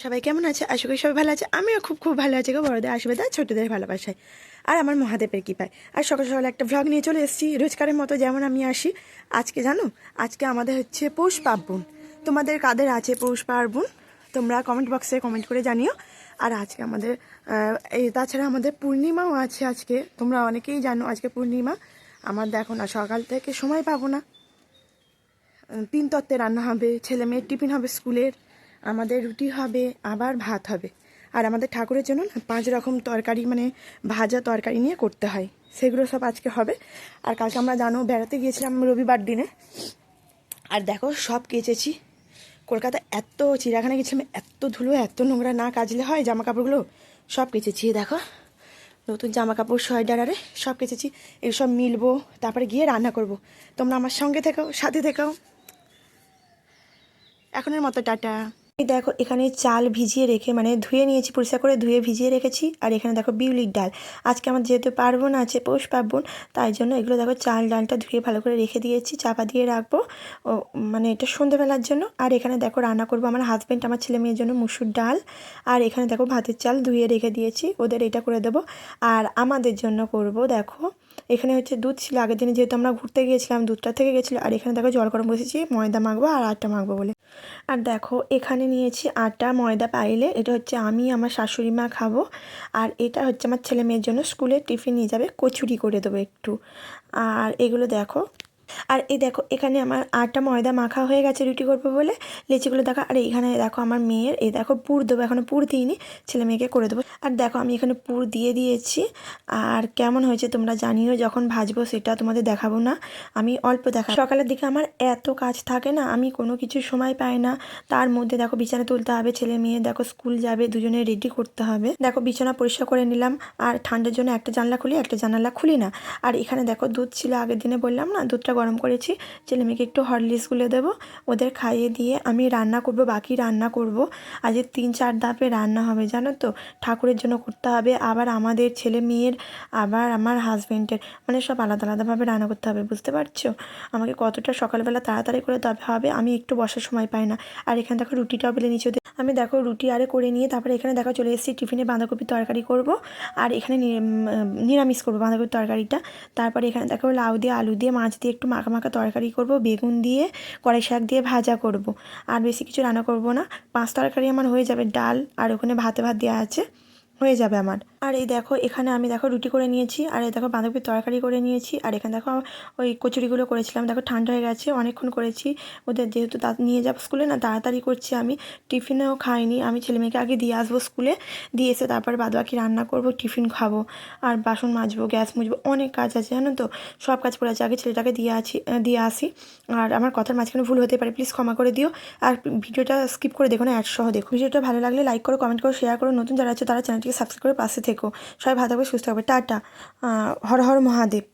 সবাই কেমন আছে? আশা করি সবাই ভালো আছে। আমিও খুব খুব ভালো আছি গো বড়দের আশীর্বাদ আর ছোটদের ভালোবাসায়। আর আমার মহাদেবের কৃপায়। আর সকাল সকাল একটা ভ্লগ নিয়ে চলে এসেছি। রোজকারের মতো যেমন আমি আসি। আজকে জানো? আজকে আমাদের হচ্ছে পৌষ পার্বণ। তোমাদের কাদের আছে পৌষ পার্বণ? তোমরা কমেন্ট বক্সে কমেন্ট করে জানিও। আর আজকে আমাদের এই তাছাড়া আমাদের পূর্ণিমাও আছে আজকে। তোমরা অনেকেই জানো আজকে পূর্ণিমা। আমার দেখো না, সকাল থেকে সময় পাবো না। তিন তত্ত্বে রান্না হবে, ছেলে মেয়ের টিফিন হবে স্কুলের, আমাদের রুটি হবে, আবার ভাত হবে। আর আমাদের ঠাকুরের জন্য না পাঁচ রকম তরকারি মানে ভাজা তরকারি নিয়ে করতে হয়। সেগুলো সব আজকে হবে। আর কালকে আমরা জানো, বেড়াতে গিয়েছিলাম রবিবার দিনে। আর দেখো, সব কেচেছি। কলকাতা এত চিড়িয়াখানা গেছিলাম এত ধুলো, এত নোংরা না কাচলে হয় জামা কাপড়গুলো সব কেচেছি, দেখো। নতুন জামা কাপড় সোয়েটার আরে সব কেচেছি। এসব মিলবো, তারপরে গিয়ে রান্না করব। তোমরা আমার সঙ্গে থেকো, সাথে থেকো। এখনের মতো, টাটা। দেখো, এখানে চাল ভিজিয়ে রেখে মানে ধুয়ে নিয়েছি, পরিষ্কার করে ধুয়ে ভিজিয়ে রেখেছি। আর এখানে দেখো বিউলির ডাল। আজকে আমার যেহেতু পার্বণ আছে, পৌষ পার্বণ, তাই জন্য এগুলো দেখো চাল ডালটা ধুয়ে ভালো করে রেখে দিয়েছি, চাপা দিয়ে রাখব। ও মানে এটা সন্ধ্যেবেলার জন্য। আর এখানে দেখো রান্না করব আমার হাজব্যান্ড আমার ছেলে মেয়ের জন্য মুসুর ডাল। আর এখানে দেখো ভাতের চাল ধুয়ে রেখে দিয়েছি, ওদের এটা করে দেবো। আর আমাদের জন্য করব দেখো, এখানে হচ্ছে দুধ ছিল আগের দিনে, যেহেতু আমরা ঘুরতে গিয়েছিলাম, দুধটা থেকে গেছিল। আর এখানে দেখো জল গরম বসেছি, ময়দা মাখবো আর আটা মাখবো বলে। আর দেখো, এখানে নিয়েছি আটা, ময়দা, পাইলে। এটা হচ্ছে আমি, আমার শাশুড়ি মা খাব। আর এটা হচ্ছে আমার ছেলে মেয়ের জন্য স্কুলে টিফিন নিয়ে যাবে, কচুরি করে দেবো একটু। আর এগুলো দেখো আর এই দেখো, এখানে আমার আটা ময়দা মাখা হয়ে গেছে রুটি করব বলে। লেচিগুলো দেখো, আর এইখানে দেখো আমার মেয়ের, এই দেখো পুর দেবো এখনও পুর দিইনি, ছেলে মেয়েকে করে দেবো। আর দেখো আমি এখানে পুর দিয়ে দিয়েছি। আর কেমন হয়েছে তোমরা জানিও, যখন ভাজবো সেটা তোমাদের দেখাবো না। আমি অল্প দেখা সকালের দিকে আমার এত কাজ থাকে না, আমি কোনো কিছু সময় পাই না। তার মধ্যে দেখো বিছানা তুলতে হবে, ছেলে মেয়ে দেখো স্কুল যাবে, দুজনে রেডি করতে হবে। দেখো বিছানা পরিষ্কার করে নিলাম, আর ঠান্ডার জন্য একটা জানলা খুলি, একটা জানালা খুলি না। আর এখানে দেখো দুধ ছিল আগের দিনে বললাম না, দুধটা গরম করেছি। ছেলে মেয়েকে একটু হরলিক্স গুলে দেবো। ওদের খাইয়ে দিয়ে আমি রান্না করব, বাকি রান্না করব। আজ তিন, চার ধাপে রান্না হবে, জানো তো? ঠাকুরের জন্য করতে হবে, আবার আমাদের ছেলে মেয়ের আবার আমার হাজবেন্ডের মানে সব আলাদা আলাদাভাবে রান্না করতে হবে, বুঝতে পারছ? আমাকে কতটা সকালবেলা তাড়াতাড়ি করে তবে হবে, আমি একটু বসার সময় পাই না। আর এখানে দেখো রুটিটাও বেলে নিচে আমি দেখো রুটি আরে করে নিয়ে তারপরে এখানে দেখো চলে এসেছি টিফিনে বাঁধাকপির তরকারি করব। আর এখানে নিরামিষ করব বাঁধাকপির তরকারিটা। তারপরে এখানে দেখো লাউ দিয়ে, আলু দিয়ে, মাছ দিয়ে একটু মাখা মাখা তরকারি করব। বেগুন দিয়ে, কড়াই শাক দিয়ে ভাজা করব। আর বেশি কিছু রান্না করব না। পাঁচ তরকারি আমার হয়ে যাবে, ডাল আর ওখানে ভাতে ভাত দেওয়া আছে। হয়ে যাবে আমার। আর এই দেখো, এখানে আমি দেখো রুটি করে নিয়েছি, আর এই দেখো বাঁধাকপির তরকারি করে নিয়েছি, আর এখানে দেখো ওই কচুরিগুলো করেছিলাম। দেখো ঠান্ডা হয়ে গেছে, অনেকক্ষণ করেছি। ওদের যেহেতু নিয়ে যাব স্কুলে না, তাড়াতাড়ি করছি আমি। টিফিনেও খাইনি, আমি ছেলে মেয়েকে আগে দিয়ে আসব স্কুলে, দিয়ে এসে তারপর বাদ বাকি রান্না করব, টিফিন খাব, আর বাসন মাজবো, গ্যাস মুছবো, অনেক কাজ আছে, জানো তো? সব কাজ পড়ে আছে, আগে ছেলেটাকে দিয়ে আছি, দিয়ে আসি। আর আমার কথার মাঝখানে ভুল হতে পারে প্লিজ ক্ষমা করে দিও। আর ভিডিওটা স্কিপ করে দেখো না অ্যাড সহ দেখো। ভিডিওটা ভালো লাগলে লাইক করো কমেন্ট করো শেয়ার করো। নতুন যারা আছে, তারা সাবস্ক্রাইব করে পাশে থেকো। সবাই ভালো থাকবে সুস্থ হবে টাটা। হর হর মহাদেব।